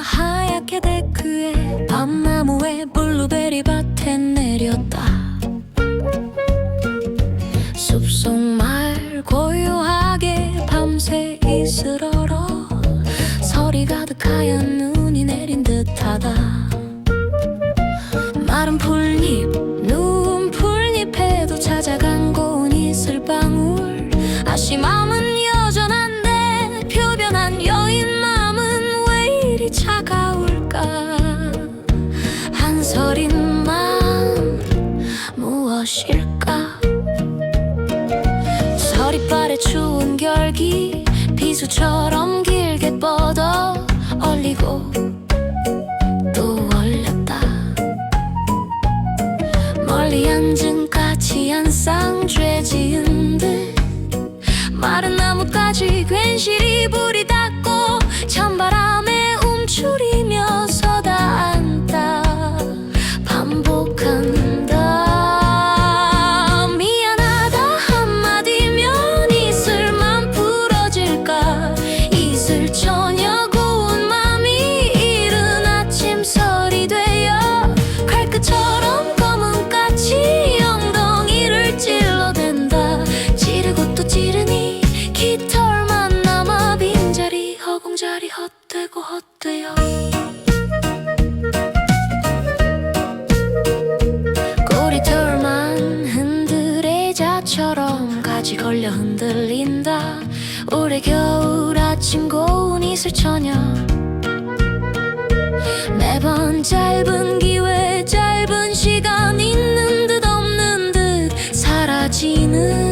하얗게 데크에 밤나무에 블루베리 밭에 내렸다. 숲속 말 고요하게 밤새 이슬어러 서리 가득 하얀 눈이 내린 듯하다. 서린 난 무엇일까? 서리발에 추운 결기 비수처럼 길게 뻗어 얼리고 또 얼렸다. 멀리 앉은 까치 한 쌍 죄지은 듯 마른 나뭇가지 괜시리 부리 바다처럼 가지 걸려 흔들린다. 올해 겨울 아침 고운 이슬 처녀 매번 짧은 기회 짧은 시간 있는 듯 없는 듯 사라지는